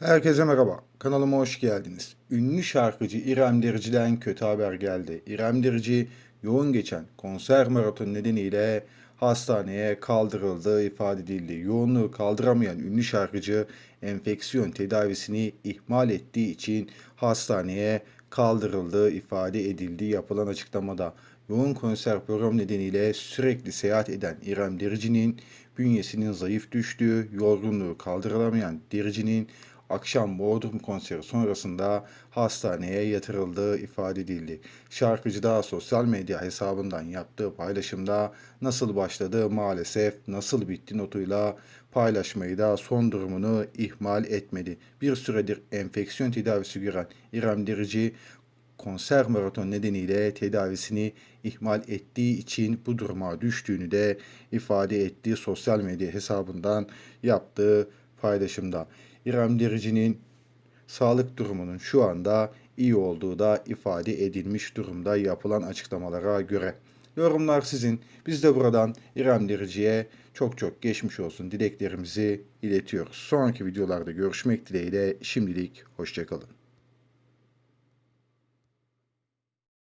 Herkese merhaba. Kanalıma hoş geldiniz. Ünlü şarkıcı İrem Derici'den kötü haber geldi. İrem Derici yoğun geçen konser maratonu nedeniyle hastaneye kaldırıldığı ifade edildi. Yoğunluğu kaldıramayan ünlü şarkıcı enfeksiyon tedavisini ihmal ettiği için hastaneye kaldırıldığı ifade edildi yapılan açıklamada. Yoğun konser programı nedeniyle sürekli seyahat eden İrem Derici'nin bünyesinin zayıf düştüğü, yorgunluğu kaldırılamayan Derici'nin akşam Bodrum konseri sonrasında hastaneye yatırıldığı ifade edildi. Şarkıcı da sosyal medya hesabından yaptığı paylaşımda nasıl başladı maalesef nasıl bitti notuyla paylaşmayı da son durumunu ihmal etmedi. Bir süredir enfeksiyon tedavisi gören İrem Derici konser maraton nedeniyle tedavisini ihmal ettiği için bu duruma düştüğünü de ifade etti sosyal medya hesabından yaptığı paylaşımda. İrem Derici'nin sağlık durumunun şu anda iyi olduğu da ifade edilmiş durumda yapılan açıklamalara göre. Yorumlar sizin. Biz de buradan İrem Derici'ye çok çok geçmiş olsun dileklerimizi iletiyoruz. Sonraki videolarda görüşmek dileğiyle şimdilik hoşçakalın.